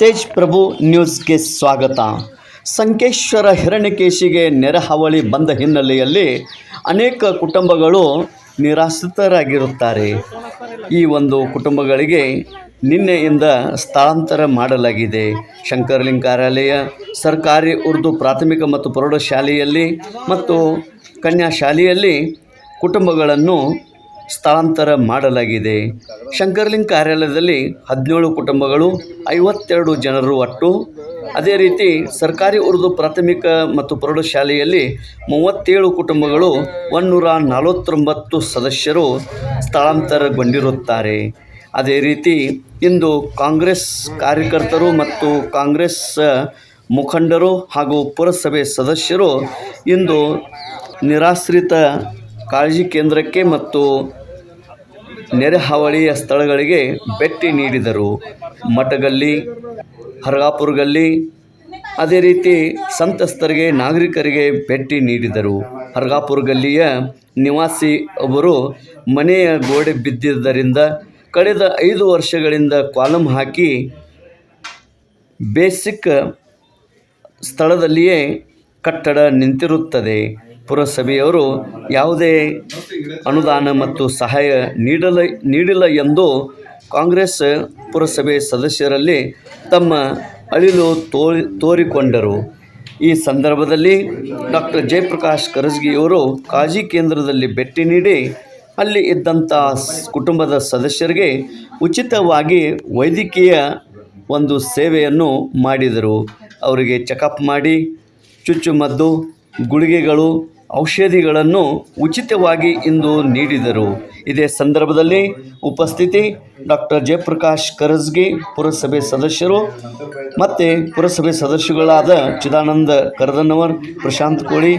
ತೇಜ್ ಪ್ರಭು ನ್ಯೂಸ್ಗೆ ಸ್ವಾಗತ. ಸಂಕೇಶ್ವರ ಹಿರಣ್ಯಕೇಶಿಗೆ ನೆರೆಹಾವಳಿ ಬಂದ ಹಿನ್ನೆಲೆಯಲ್ಲಿ ಅನೇಕ ಕುಟುಂಬಗಳು ನಿರಾಶ್ರಿತರಾಗಿರುತ್ತಾರೆ. ಈ ಒಂದು ಕುಟುಂಬಗಳಿಗೆ ನಿನ್ನೆಯಿಂದ ಸ್ಥಳಾಂತರ ಮಾಡಲಾಗಿದೆ. ಶಂಕರ್ಲಿಂಗ್ ಕಾರ್ಯಾಲಯ ಸರ್ಕಾರಿ ಉರ್ದು ಪ್ರಾಥಮಿಕ ಮತ್ತು ಪ್ರೌಢಶಾಲೆಯಲ್ಲಿ ಮತ್ತು ಕನ್ಯಾ ಶಾಲೆಯಲ್ಲಿ ಕುಟುಂಬಗಳನ್ನು ಸ್ಥಳಾಂತರ ಮಾಡಲಾಗಿದೆ. ಶಂಕರ್ಲಿಂಗ್ ಕಾರ್ಯಾಲಯದಲ್ಲಿ ಹದಿನೇಳು ಕುಟುಂಬಗಳು, ಐವತ್ತೆರಡು ಜನರು ಒಟ್ಟು. ಅದೇ ರೀತಿ ಸರ್ಕಾರಿ ಉರ್ದು ಪ್ರಾಥಮಿಕ ಮತ್ತು ಪ್ರೌಢಶಾಲೆಯಲ್ಲಿ ಮೂವತ್ತೇಳು ಕುಟುಂಬಗಳು ಒನ್ನೂರ ನಲವತ್ತೊಂಬತ್ತು ಸದಸ್ಯರು ಸ್ಥಳಾಂತರಗೊಂಡಿರುತ್ತಾರೆ. ಅದೇ ರೀತಿ ಇಂದು ಕಾಂಗ್ರೆಸ್ ಕಾರ್ಯಕರ್ತರು ಮತ್ತು ಕಾಂಗ್ರೆಸ್ ಮುಖಂಡರು ಹಾಗೂ ಪುರಸಭೆ ಸದಸ್ಯರು ಇಂದು ನಿರಾಶ್ರಿತ ಕಾಳಜಿ ಕೇಂದ್ರಕ್ಕೆ ಮತ್ತು ನೆರೆಹಾವಳಿಯ ಸ್ಥಳಗಳಿಗೆ ಭೇಟಿ ನೀಡಿದರು. ಮಠಗಲ್ಲಿ ಹರಗಾಪುರಗಲ್ಲಿ ಅದೇ ರೀತಿ ಸಂತ್ರಸ್ತರಿಗೆ, ನಾಗರಿಕರಿಗೆ ಭೇಟಿ ನೀಡಿದರು. ಹರಗಾಪುರ ಗಲ್ಲಿಯ ನಿವಾಸಿ ಒಬ್ಬರು ಮನೆಯ ಗೋಡೆ ಬಿದ್ದಿದ್ದರಿಂದ ಕಳೆದ ಐದು ವರ್ಷಗಳಿಂದ ಕಾಲಮ್ ಹಾಕಿ ಬೇಸಿಕ್ ಸ್ಥಳದಲ್ಲಿಯೇ ಕಟ್ಟಡ ನಿಂತಿರುತ್ತದೆ. ಪುರಸಭೆಯವರು ಯಾವುದೇ ಅನುದಾನ ಮತ್ತು ಸಹಾಯ ನೀಡಲ, ನೀಡಿಲ್ಲ ಎಂದು ಕಾಂಗ್ರೆಸ್ ಪುರಸಭೆ ಸದಸ್ಯರಲ್ಲಿ ತಮ್ಮ ಅಳಿಲು ತೋರಿ, ತೋರಿಕೊಂಡರು. ಈ ಸಂದರ್ಭದಲ್ಲಿ ಡಾಕ್ಟರ್ ಜಯಪ್ರಕಾಶ್ ಕರಜ್ಗಿಯವರು ಕಾಜಿ ಕೇಂದ್ರದಲ್ಲಿ ಭೇಟಿ ನೀಡಿ, ಅಲ್ಲಿ ಇದ್ದಂಥ ಕುಟುಂಬದ ಸದಸ್ಯರಿಗೆ ಉಚಿತವಾಗಿ ವೈದ್ಯಕೀಯ ಒಂದು ಸೇವೆಯನ್ನು ಮಾಡಿದರು. ಅವರಿಗೆ ಚೆಕಪ್ ಮಾಡಿ, ಚುಚ್ಚುಮದ್ದು, ಗುಳಿಗೆಗಳು ಔಷಧಿಗಳನ್ನು ಉಚಿತವಾಗಿ ಇಂದು ನೀಡಿದರು. ಇದೇ ಸಂದರ್ಭದಲ್ಲಿ ಉಪಸ್ಥಿತಿ ಡಾಕ್ಟರ್ ಜಯಪ್ರಕಾಶ್ ಕರಜ್ಗಿ ಪುರಸಭೆ ಸದಸ್ಯರು ಮತ್ತು ಪುರಸಭೆ ಸದಸ್ಯಗಳಾದ ಚಿದಾನಂದ ಕರದನ್ನವರ್ ಪ್ರಶಾಂತ್ ಕೋಳಿ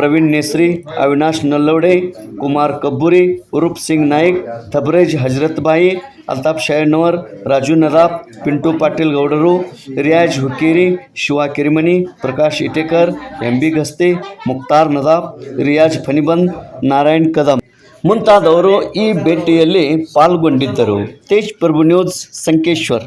ಪ್ರವೀಣ್ ನೇಸ್ರಿ ಅವಿನಾಶ್ ನಲ್ಲೋಡೆ ಕುಮಾರ್ ಕಬ್ಬುರಿ ಉರುಪ್ ಸಿಂಗ್ ನಾಯ್ಕ್ ಹಜರತ್ ಬಾಯಿ ಅಲ್ತಾಫ್ ಶಯಣ್ಣವರ್ ರಾಜು ನದಾಫ್ ಪಿಂಟು ಪಾಟೀಲ್ ಗೌಡರು ರಿಯಾಜ್ ಹುಕ್ಕೇರಿ ಶಿವ ಕಿರಿಮನಿ ಪ್ರಕಾಶ್ ಇಟೇಕರ್ ಎಂ ಬಿ ಗಸ್ತಿ ಮುಕ್ತಾರ್ ನದಾಫ್ ರಿಯಾಜ್ ಫನಿಬಂದ್ ನಾರಾಯಣ್ ಕದಂ ಮುಂತಾದವರು ಈ ಭೇಟಿಯಲ್ಲಿ ಪಾಲ್ಗೊಂಡಿದ್ದರು ತೇಜ್ ಪ್ರಭು ನ್ಯೂಸ್ ಸಂಕೇಶ್ವರ್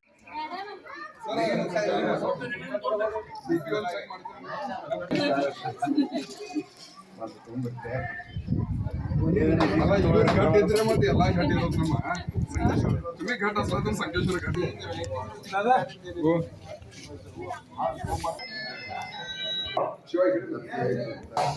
ಘಾಟ್ ಇದ್ರೆ ಮತ್ತೆ ಎಲ್ಲಾ ಘಾಟ್ ಇರೋದು ನಮ್ಮ तुम्ही घाट असला तर संकेश्वर घाट हो. शिवाय इकडे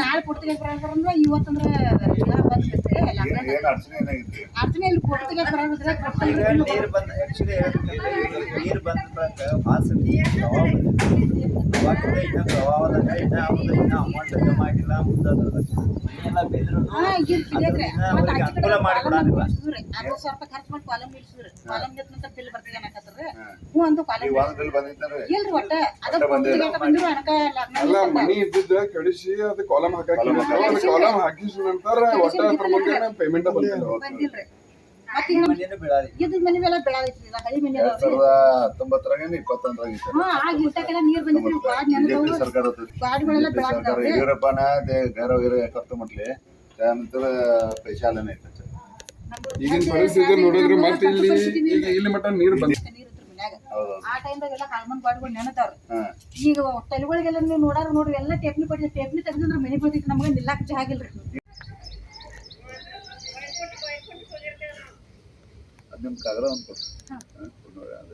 ನಾಳೆ ಕೊಡ್ತೀನಿ ಬರೋದ್ರಂದ್ರೆ ಇವತ್ತಂದ್ರೆ ಏನು ಅಡಚಣೆ ಏನಾಗಿತ್ತು? ಅಡಚಣೆ ಇಲ್ಲಿ ಕೊಡ್ತೀನಿ ನೀರು ಬಂದ ನೀರು ಬಂದ ಅಮೌಂಟ್ ಜಮಾ ಆಗಿಲ್ಲ ಮುಂದೆ ಮನೆಯೆಲ್ಲ ಬಿದ್ರು ಅವ್ರಿಗೆ ಅನುಕೂಲ ಮಾಡಿಕೊಡೋದಿಲ್ಲ ರೂಪಾಯಿ ಖರ್ಚು ಮಾಡಿ ಕಾಲಮ್ ಬಿಲ್ ಬರ್ತದೆ ಅನ್ನಕತ್ತಾರ ಹ್ಞೂ ಅಂದು ಕಾಲಮ್ ಬಿಲ್ ಇಲ್ರಿ ಒಟ್ಟ. ಅದ ಬಂದಿಲ್ಲ. ಕೊಡ್ತಿಗೆ ಬಂದಿರು ಅನಕ ಅಲ್ಲ ಮನಿ ಇದ್ದಿದ್ದ ಕಡಿಸಿ ಅದು ಕಾಲಮ್ ಹಾಕಿ ಕಾಲಮ್ ಹಾಕಿ. ಕಾಲಮ್ ಹಾಕಿದ ನಂತರ ಒಟ್ಟ ಅದ್ರ ಮುಂದೆ ಪೇಮೆಂಟ್ ಬಂದಿಲ್ಲ ಬಂದಿಲ್ರಿ ಮತ್ತೆ ಈಗ ಮನೇನು ಬೀಳಾರಿ ಇದ್ ಮನೆ ಮೇಲೆ ಬೆಳದೈತ್ರಿ ಇಲ್ಲ ಹಳಿ ಮನೆ ಎರಡ್ ಅದಾವ್ರಿ ಸಾವಿರದ ಹತ್ತೊಂಬತ್ತರಾಗೇನು ಇಪ್ಪತ್ತೊಂದರಾಗ ಇತ್ತು ಹಾ ಆಗ ಇಂತಕ್ಕೆಲ್ಲ ನೀರ್ ಬಂದಿದ್ರಿ ಗಾಡಿ ಬಿಜೆಪಿ ನೆನದವು ಸರ್ಕಾರ होतं. ಗಾಡಿಗಳೆಲ್ಲ BJP सरकार ಬೆಳಗ್ತಾವ್ರಿ येडियुरप्पानं ते घर वगैरे करतो म्हटले त्यानंतर पैसे आले नाही त्याच्यात ಈಗಿನ ಪರಿಸ್ಥಿತಿ ನೋಡಿದ್ರೆ ಮತ್ತೆ ಇಲ್ಲಿ ಈಗ ಇಲ್ಲಿ ಮಟ್ಟ ನೀರು ಬಂದ ನೀರ್ ಇದ್ರ ಮನ್ಯಾಗ ಹೌದು ಆ ಟೈಮ್ದಾಗೆಲ್ಲ ಕಾಲ್ಮನ್ ಗಾಡಿಗಳು ನೆನತಾವ್ರಿ ಹಾ ಈಗ ತಲೆಗಳಿಗೆಲ್ಲ ನೀವು ನೋಡಾರ ನೋಡ್ರಿ ಎಲ್ಲ ಟೇಪ್ನಿ ಪಡಿ ಟೇಪ್ನಿ ತೆಗೆದ್ರೆ ಮನೆ ಬರ್ತೈತಿ ನಮ್ಗೆ ನಿಲ್ಲಾಕ ಜಾಗ ಇಲ್ರಿ ಅದ್ ನಿಮ್ ಕಾಗದ ಒಂದು ಕೊಡ್ರಿ ಹಾ, ಕೊಡು ನೋಡಿ.